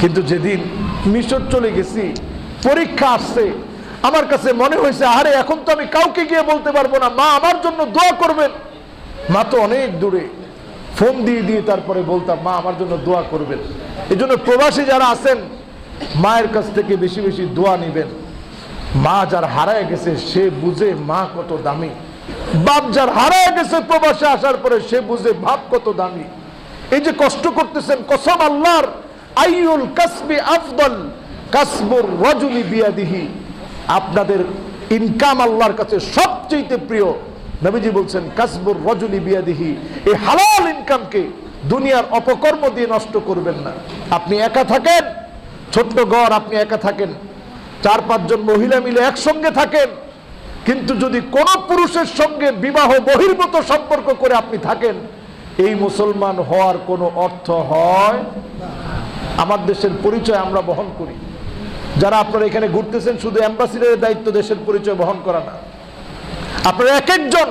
কিন্তু যেদিন মিশর চলে গেছি, পরীক্ষা আসছে। আমার কাছে মনে হয়েছে আরে এখন তো আমি কাউকে গিয়ে বলতে পারব না। মা আমার জন্য দোয়া করবেন। মা তো অনেক দূরে। ফোন দিয়ে দিয়ে তারপরে বলতাম, মা আমার জন্য দোয়া করবেন। এই জন্য প্রবাসী যারা আছেন, মায়ের কাছ থেকে বেশি বেশি দোয়া নিবেন। মা যার হারায় গেছে, সে বুঝে মা কত দামি। বাপ যার হারায় গেছে প্রবাসে আসার পরে সে বুঝে বাপ কত দামি। এই যে কষ্ট করতেছেন, কসম আল্লাহর। আইউল কাসবি আফদল, কাসবুর রজুলি বিয়াদিহি। আপনাদের ইনকাম আল্লাহর কাছে সবচেয়ে প্রিয়। নবীজি বলছেন, কাসবুর রজুলি বিয়াদিহি। এই হালাল ইনকামকে দুনিয়ার অপকর্ম দিয়ে নষ্ট করবেন না। আপনি একা থাকেন, ছোট্ট ঘর, আপনি একা থাকেন। চার পাঁচজন মহিলা মিলে একসঙ্গে থাকেন। কিন্তু যদি কোন পুরুষের সঙ্গে বিবাহ বহির্ভূত সম্পর্ক করে আপনি থাকেন, এই মুসলমান হওয়ার কোনো অর্থ হয় আমার দেশের পরিচয় আমরা বহন করি। যারা আপনারা এখানে ঘুরতেছেন, শুধু অ্যাম্বাসিডারের দায়িত্ব দেশের পরিচয় বহন করা না। আপনারা এক একজন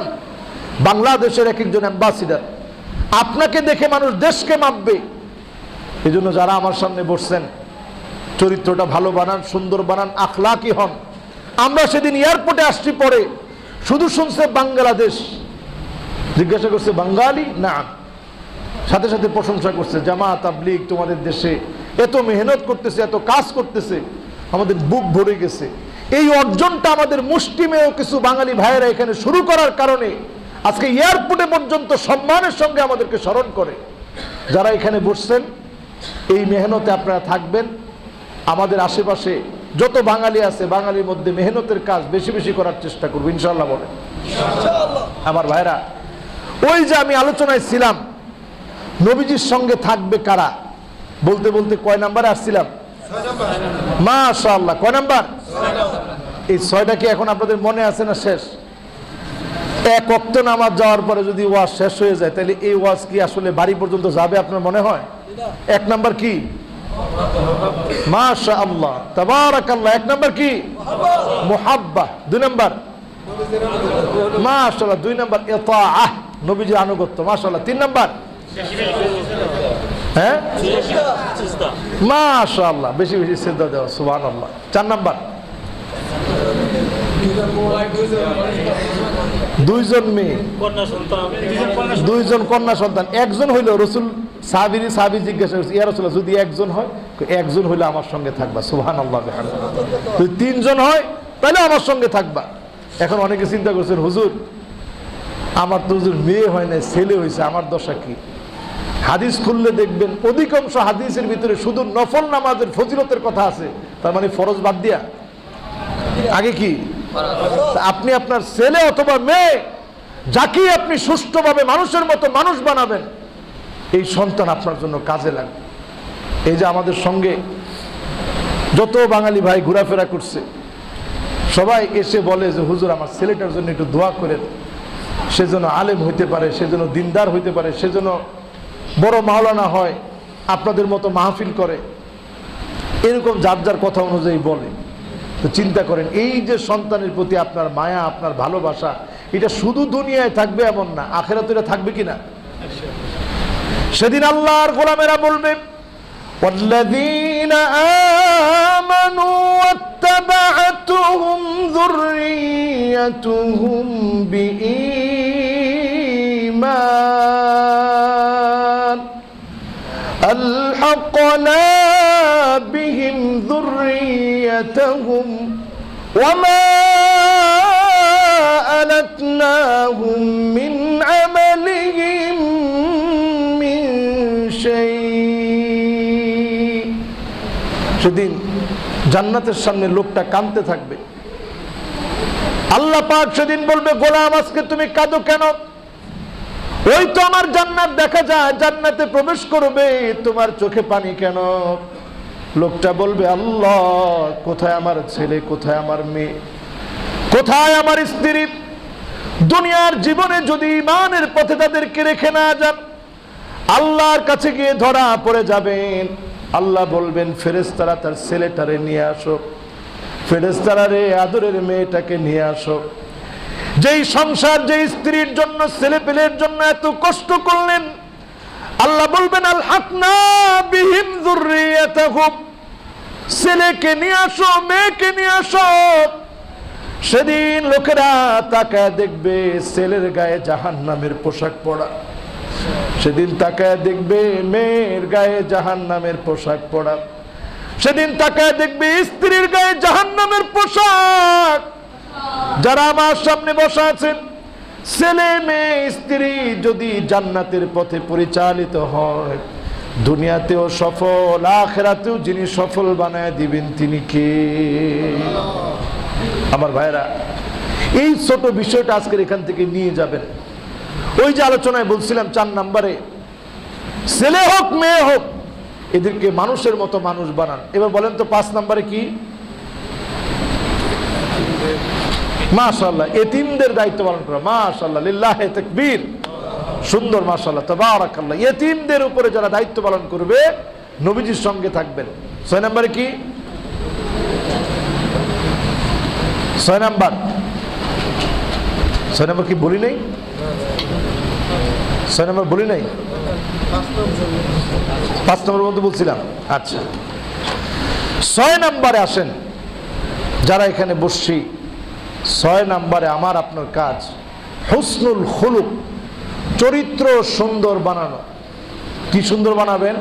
বাংলাদেশের এক একজন অ্যাম্বাসিডার আপনাকে দেখে মানুষ দেশকে মাপবে। এই জন্য যারা আমার সামনে বসছেন, চরিত্রটা ভালো বানান, সুন্দর বানান, আখলাকি হন। আমরা সেদিন এয়ারপোর্টে আসছি পরে, শুধু শুনছে বাংলাদেশ। জিজ্ঞাসা করছে, বাঙালি? না। সাথে সাথে প্রশংসা করছে, জামাত, তাবলিগ, তোমাদের দেশে এত মেহনত করতেছে এত কাজ করতেছে আমাদের বুক ভরে গেছে। এই অর্জনটা আমাদের মুষ্টিমেয় কিছু বাঙালি ভাইয়েরা এখানে শুরু করার কারণে আজকে এয়ারপোর্টে পর্যন্ত সম্মানের সঙ্গে আমাদেরকে স্মরণ করে। যারা এখানে বসছেন এই মেহনতে আপনারা থাকবেন। আমাদের আশেপাশে যত বাঙালি আছে বাঙালির মধ্যে মেহনতের কাজ বেশি বেশি করার চেষ্টা করব ইনশাল্লাহ বলে আমার ভাইরা ওই যে আমি আলোচনায় ছিলাম নবীজির সঙ্গে থাকবে কারা? বলতে বলতে কয় নাম্বারে আসছিলাম? মাশাআল্লাহ, কয় নাম্বার? এই ছয়টা কি এখন আপনাদের মনে আছে না শেষ? এক অক্ত নামাজ যাওয়ার পরে যদি ওয়াজ শেষ হয়ে যায়, তাহলে এই ওয়াজ কি আসলে বাড়ি পর্যন্ত যাবে আপনার মনে হয়? এক নাম্বার কি? মাশা আল্লাহ তাবারাকাল্লাহ, এক নাম্বার কি? মুহাব্বা দুই নাম্বার? মাশাআল্লাহ, দুই নাম্বার, ইতাআহ, নবীজির আনুগত্য, মাশাআল্লাহ, তিন নাম্বার? হ্যাঁ? মাশাআল্লাহ বেশি বেশি শ্রদ্ধা দেওয়া সুবহানাল্লাহ। চার নাম্বার। দুইজন মেয়ে। দুইজন কন্যা সন্তান। একজন হইল রসুল সাহাবিরি সাহাবি জিজ্ঞাসা করছে ইয়া রসুল্লাহ যদি একজন হয়? একজন হইলে আমার সঙ্গে থাকবা সুহান আল্লাহ যদি তিনজন হয় তাহলে আমার সঙ্গে থাকবা। এখন অনেকে চিন্তা করছেন হুজুর আমার তো হুজুর মেয়ে হয় না ছেলে হয়েছে আমার দশা কি? হাদিস খুললে দেখবেন, অধিকাংশ হাদিসের ভিতরে শুধু নফল নামাজের ফজিলতের কথা আছে। তার মানে ফরজ বাদ দিয়া। আগে কি? আপনি আপনার ছেলে অথবা মেয়ে যাকে আপনি সুষ্ঠুভাবে মানুষের মতো মানুষ বানাবেন, এই সন্তান আপনার জন্য কাজে লাগবে। এই যে আমাদের সঙ্গে যত বাঙালি ভাই ঘোরাফেরা করছে, সবাই এসে বলে যে, হুজুর, আমার ছেলেটার জন্য একটু দোয়া করেন। সে যেন আলেম হইতে পারে, সে যেন দিনদার হইতে পারে, সে যেন বড় মাওলানা হয় আপনাদের মতো মাহফিল করে এরকম যার যার কথা অনুযায়ী বলে তো চিন্তা করেন এই যে সন্তানের প্রতি আপনার মায়া আপনার ভালোবাসা এটা শুধু দুনিয়ায় থাকবে এমন না আখেরাত এটা থাকবে কি না সেদিন আল্লাহর গোলামেরা বলবে والذين آمنوا واتبعتهم ذريتهم بإيمان ألحقنا بهم ذريتهم وما ألتناهم من عملهم من شيء সেদিন জান্নাতের সামনে লোকটা কাঁদতে থাকবে আল্লাহ পাক সেদিন বলবে গোলাম আজকে তুমি কাঁদো কেন ওই তো আমার জান্নাত, দেখা যায় জান্নাতে প্রবেশ করবে, তোমার চোখে পানি কেন? লোকটা বলবে, আল্লাহ, কোথায় আমার ছেলে, কোথায় আমার মেয়ে? কোথায় আমার স্ত্রী? দুনিয়ার জীবনে যদি ইমানের পথে তাদেরকে রেখে না যান, আল্লাহর কাছে গিয়ে ধরা পড়ে যাবেন। আল্লাহ বলবেন ফেরেস্তারা তার ছেলেটারে নিয়ে আসো। ফেরেস্তারা রে আদরের মেয়েটাকে নিয়ে আসো। যেই সংসার, যেই স্ত্রীর জন্য ছেলে পেলের জন্য এত কষ্ট করলেন, আল্লাহ বলবেন, আল হাকনা যুররিয়াতাহুম ছেলেকে নিয়ে আসো, মেয়েকে নিয়ে আসো। সেদিন লোকেরা তাকায় দেখবে ছেলের গায়ে জাহান নামের পোশাক পরা। সেদিন তাকায় দেখবে মেয়ের গায়ে জাহান নামের পোশাক পরা। সেদিন তাকায় দেখবে স্ত্রীর গায়ে জাহান নামের পোশাক। যারা আমার সামনে বসা আছেন, ছেলে মেয়ে, স্ত্রী যদি জান্নাতের পথে পরিচালিত হয়, দুনিয়াতেও সফল, আখেরাতেও যিনি সফল বানায় দিবেন তিনি কে? আমার ভাইরা এই ছোট বিষয়টা আজকের এখান থেকে নিয়ে যাবেন। ওই যে আলোচনায় বলছিলাম চার নাম্বারে, ছেলে হোক, মেয়ে হোক, এদেরকে মানুষের মতো মানুষ বানান। এবার বলেন তো পাঁচ নাম্বারে কি? মাশাল্লাহ এতিমদের দায়িত্ব পালন করা। মাশাল্লাহ লিল্লাহে তাকবীর। সুন্দর মাশাল্লাহ তাবারাকাল্লাহ। এতিমদের উপরে যারা দায়িত্ব পালন করবে, নবীজির সঙ্গে থাকবেন। ছয় নম্বরে কি? ছয় নাম্বার। ছয় নম্বর কি বলি নাই? ছয় নম্বর বলি নাই? পাঁচ নম্বর মধ্যে বলছিলাম। আচ্ছা। ছয় নম্বরে আসেন। যারা এখানে বসছি, ছয় নাম্বারে আমার আপনার কাজ, হুসনুল হলুক চরিত্র সুন্দর বানানো। কি সুন্দর বানাবেন?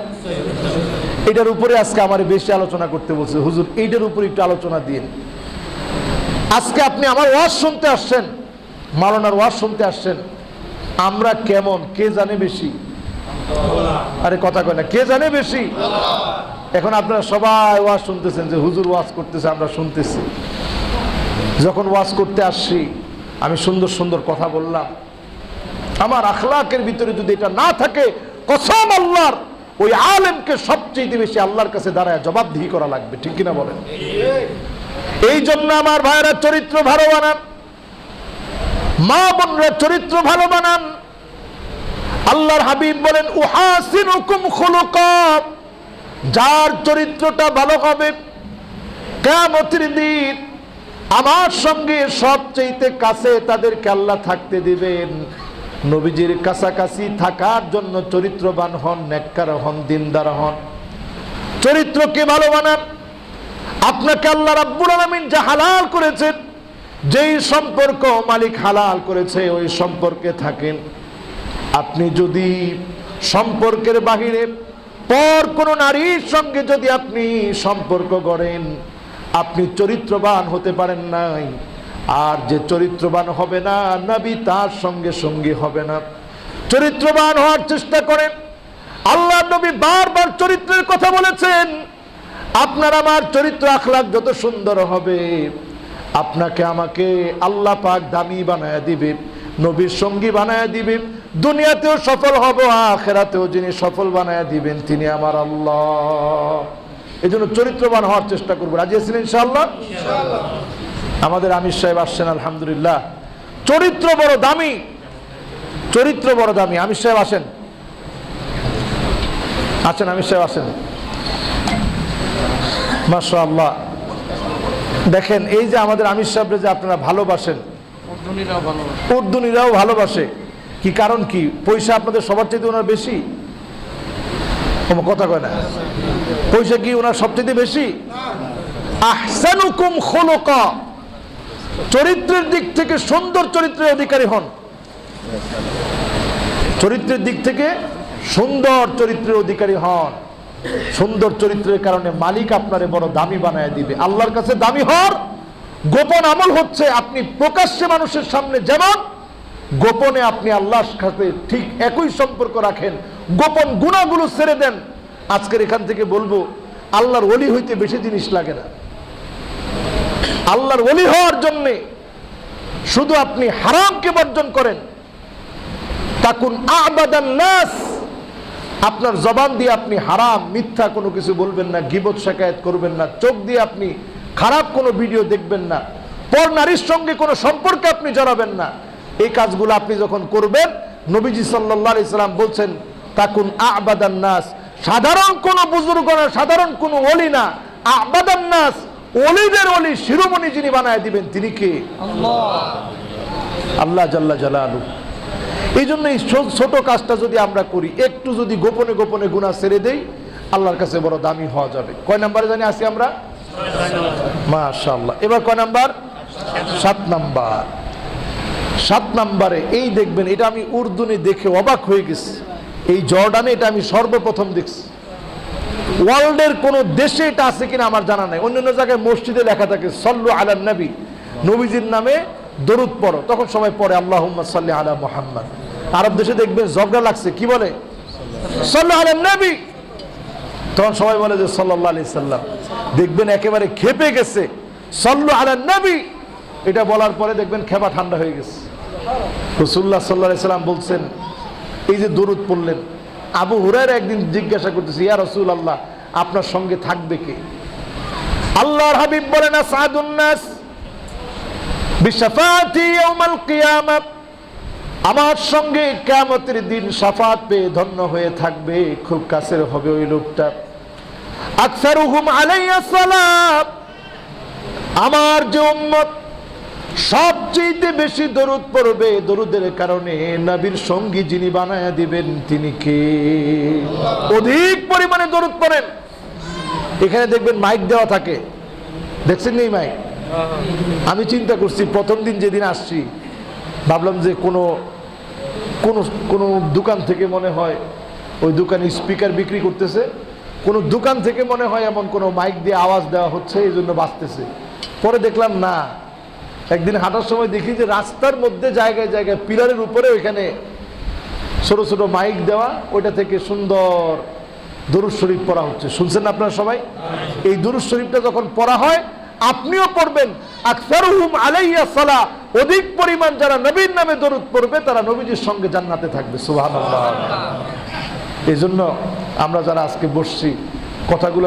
এটার উপরে আজকে আমার বেশি আলোচনা করতে বলছে। হুজুর, এইটার উপরে একটু আলোচনা দিন। আজকে আপনি আমার ওয়াজ শুনতে আসছেন মালনার ওয়াজ শুনতে আসছেন। আমরা কেমন? কে জানে বেশি? আরে কথা কয় না, কে জানে বেশি? এখন আপনারা সবাই ওয়াজ শুনতেছেন যে হুজুর ওয়াজ করতেছে, আমরা শুনতেছি। যখন ওয়াজ করতে আসছি, আমি সুন্দর সুন্দর কথা বললাম। আমার আখলাকের ভিতরে যদি এটা না থাকে, কসম আল্লাহর, ওই আলেমকে সবচেয়ে বেশি আল্লাহর কাছে দাঁড়ায় জবাবদিহি করা লাগবে, ঠিক কিনা বলেন? এই জন্য আমার ভাইয়েরা চরিত্র ভালো বানান। মা বোনরা চরিত্র ভালো বানান। আল্লাহর হাবিব বলেন উহাসিন হুকুম যার চরিত্রটা ভালো হবে কেমতির দিন আমার সঙ্গে সবচেয়ে কাছে তাদেরকে আল্লাহ থাকতে দিবেন। নবীজির কাছাকাছি থাকার জন্য চরিত্রবান হন, নেককার হন, দিনদার হন। চরিত্রকে ভালো বানান। আপনাকে আল্লাহ রাব্বুল আলামিন যা হালাল করেছেন, যেই সম্পর্ক মালিক হালাল করেছে, ওই সম্পর্কে থাকেন। আপনি যদি সম্পর্কের বাহিরে পর কোনো নারীর সঙ্গে যদি আপনি সম্পর্ক গড়েন আপনি চরিত্রবান হতে পারেন নাই। আর যে চরিত্রবান হবে না, নবী তার সঙ্গে সঙ্গী হবে না। চরিত্রবান হওয়ার চেষ্টা করেন। আল্লাহ নবী বারবার চরিত্রের কথা বলেছেন, আপনার আমার চরিত্র আখলাক যত সুন্দর হবে, আপনাকে আমাকে আল্লাহ পাক দামি বানায় দিবে, নবীর সঙ্গী বানায় দিবে। দুনিয়াতেও সফল হব আখেরাতেও যিনি সফল বানায় দিবেন তিনি আমার আল্লাহ। এই জন্য চরিত্রবান হওয়ার চেষ্টা করব। রাজি আছেন ইনশাল্লাহ আমাদের আমির সাহেব আসছেন আলহামদুলিল্লাহ। চরিত্র বড় দামি। চরিত্র বড় দামি। আমির সাহেব আসেন। আছেন আমির সাহেব আসেন। মাশা আল্লাহ দেখেন এই যে আমাদের আমির সাহেবরা যে আপনারা ভালোবাসেন উর্দুনিরাও ভালোবাসে। কি কারণ কি? পয়সা আপনাদের সবার চাইতে ওনার বেশি? কথা কয় না। পয়সা কি ওনার সবচেয়ে বেশি? চরিত্রের দিক থেকে সুন্দর চরিত্রের অধিকারী হন। চরিত্রের দিক থেকে সুন্দর চরিত্রের অধিকারী হন। সুন্দর চরিত্রের কারণে মালিক আপনারে বড় দামি বানায় দিবে। আল্লাহর কাছে দামি হর গোপন আমল হচ্ছে আপনি প্রকাশ্যে মানুষের সামনে যেমন গোপনে আপনি আল্লাহর সাথে ঠিক একই সম্পর্ক রাখেন, গোপন গুণাগুলো ছেড়ে দেন। আজকের এখান থেকে বলব, আল্লাহর ওলি হইতে বেশি জিনিস লাগে না। আল্লাহর ওলি হওয়ার জন্যে শুধু আপনি হারামকে বর্জন করেন। তাকুন নাস। আপনার জবান দিয়ে আপনি হারাম, মিথ্যা কোনো কিছু বলবেন না, গিবত শেখায়ত করবেন না, চোখ দিয়ে আপনি খারাপ কোনো ভিডিও দেখবেন না, পর নারীর সঙ্গে কোনো সম্পর্কে আপনি জড়াবেন না। এই কাজগুলো আপনি যখন করবেন নবীজি সাল্লাহ ইসলাম বলছেন তাকুন আবাদান নাস। সাধারণ কোনো বুজুর্গ না সাধারণ কোনো অলি না। আবাদান নাস অলিদের অলি শিরোমণি যিনি বানায় দিবেন তিনি কে? আল্লাহ। জাল্লা জালালু। এই জন্য এই ছোট কাজটা যদি আমরা করি একটু যদি গোপনে গোপনে গুণা ছেড়ে দেই আল্লাহর কাছে বড় দামি হওয়া যাবে। কয় নাম্বারে জানি আসি আমরা? মাশাআল্লাহ। এবার কয় নাম্বার? সাত নাম্বার। সাত নাম্বারে, এই দেখবেন, এটা আমি উর্দুনে দেখে অবাক হয়ে গেছি। এই জর্ডানে এটা আমি সর্বপ্রথম দেখছি। ওয়ার্ল্ডের কোন দেশে এটা আছে কিনা আমার জানা নাই। অন্যান্য জায়গায় মসজিদে লেখা থাকে, সল্লু আলান নবী। নবীজির নামে দরুদ পড়ো। তখন সবাই পড়ে আল্লাহ সাল্লি আলা মোহাম্মদ। আরব দেশে দেখবেন ঝগড়া লাগছে। কি বলে? সল্লু আলান নবী। তখন সবাই বলে যে সাল্লাহ আলি সাল্লাম। দেখবেন একেবারে খেপে গেছে। সল্লু আলান নবী। এটা বলার পরে দেখবেন খেপা ঠান্ডা হয়ে গেছে। রসুল্লাহ সাল্লাহ সাল্লাম বলছেন, এই যে দরুদ পড়লেন, আবু হুরার একদিন জিজ্ঞাসা করতেছে, ইয়া রসুল আল্লাহ আপনার সঙ্গে থাকবে কে? আল্লাহর হাবিব বলেন বিশাফাতি ইয়াউমাল কিয়ামাত আমার সঙ্গে কিয়ামতের দিন সাফাত পেয়ে ধন্য হয়ে থাকবে, খুব কাছের হবে ওই লোকটা। আকসারুহুম আলাইয়া সালাম, আমার যে উম্মত সবচেয়ে বেশি দরুদ পড়বে দরুদের কারণে নবীর সঙ্গী যিনি বানায়া দিবেন, তিনি কে? অধিক পরিমাণে দরুদ পড়েন। এখানে দেখবেন মাইক দেওয়া থাকে। দেখছেন নেই মাইক আমি চিন্তা করছি, প্রথম দিন যেদিন আসছি, ভাবলাম যে কোনো কোনো কোনো দোকান থেকে মনে হয় ওই দোকানে স্পিকার বিক্রি করতেছে। কোনো দোকান থেকে মনে হয় এমন কোনো মাইক দিয়ে আওয়াজ দেওয়া হচ্ছে, এই জন্য বাঁচতেছে পরে দেখলাম না। একদিন হাঁটার সময় দেখি যে রাস্তার মধ্যে জায়গায় জায়গায় পিলারের উপরে ওইখানে ছোট ছোট মাইক দেওয়া, ওইটা থেকে সুন্দর দরুদ শরীফ পড়া হচ্ছে। শুনছেন না আপনারা সবাই? এই দরুদ শরীফটা যখন পড়া হয়, আপনিও পড়বেন। আকসারুহুম আলাইয়া সালা অধিক পরিমাণ যারা নবীর নামে দরুদ পড়বে, তারা নবীজির সঙ্গে জান্নাতে থাকবে। সুবহানাল্লাহ। এই জন্য আমরা যারা আজকে বসছি, কথাগুলো